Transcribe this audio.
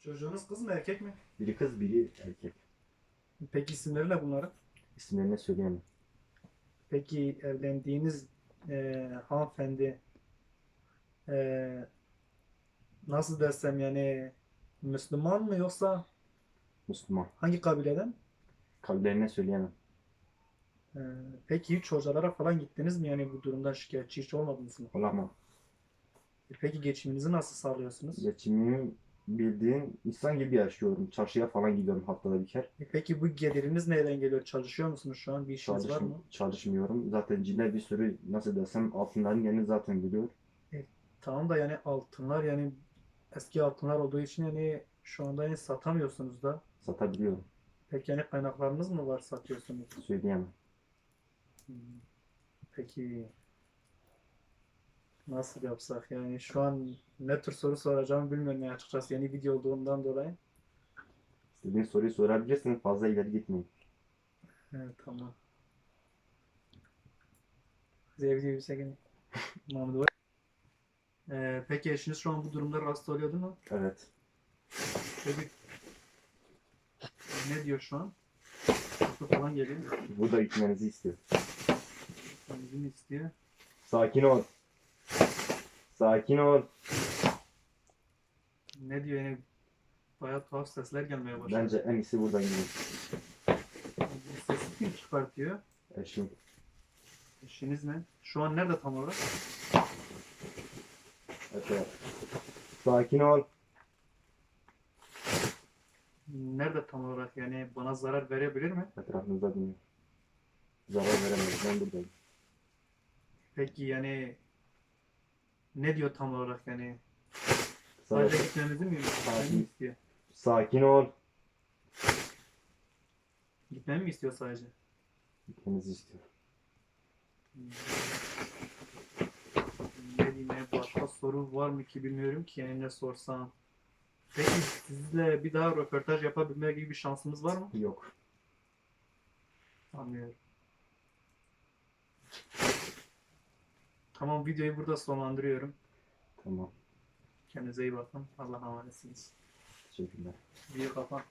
Çocuğunuz kız mı erkek mi? Biri kız biri erkek. Peki isimleri ne bunların? İsimlerini söyleyemem. Peki evlendiğiniz e, hanımefendi e, nasıl desem yani Müslüman mı yoksa Müslüman. hangi kabileden? Kabilerini söyleyemem. E, peki hiç hocalara falan gittiniz mi? Yani bu durumdan şikayetçi hiç olmadınız mı? Olamam. E, peki geçiminizi nasıl sağlıyorsunuz? Geçimimi bildiğin insan gibi yaşıyorum. Çarşıya falan gidiyorum haftada bir kere. E, peki bu geliriniz nereden geliyor? Çalışıyor musunuz şu an? Bir işiniz var Çalışm mı? çalışmıyorum. Zaten cinde bir sürü nasıl desem altınların yerini zaten biliyor. Tamam da yani altınlar yani eski altınlar olduğu için yani şu anda yani satamıyorsunuz da. Satabiliyorum. Peki yani kaynaklarınız mı var satıyorsunuz? Söyleyemem. Hmm. Peki nasıl yapsak yani şu an ne tür soru soracağımı bilmiyorum yani açıkçası yeni video olduğundan dolayı. İstediğin soruyu sorabilirsin. Fazla ileri gitmeyin. Evet tamam. Zevdi yüksek Mahmut var. Ee, peki eşiniz şu an bu durumda rahatsız oluyordu mu? Evet. Peki ne diyor şu an? Aklı falan geliyor. Burada gitmenizi istiyor. İzin istiyor. Sakin ol. Sakin ol. Ne diyor yani bayağı tuhaf sesler gelmeye başladı. Bence en iyisi buradan gidin. Bu sesi kim çıkartıyor? Eşim. Eşiniz ne? Şu an nerede tam olarak? Evet. Sakin ol. Nerede tam olarak yani bana zarar verebilir mi? Etrafınızda dönüyor. Zarar veremeyiz. Ben buradayım. Peki yani ne diyor tam olarak yani? Sadece Sakin, gitmemizi mi istiyor? sakin ol. Gitmemi mi istiyor sadece? Gitmenizi istiyor. Ne diyeyim başka soru var mı ki bilmiyorum ki yani ne sorsam. Peki sizle bir daha röportaj yapabilme gibi bir şansımız var mı? Yok. Anlıyorum. Tamam videoyu burada sonlandırıyorum. Tamam. Kendinize iyi bakın. Allah'a emanetsiniz. Teşekkürler. Video kapan.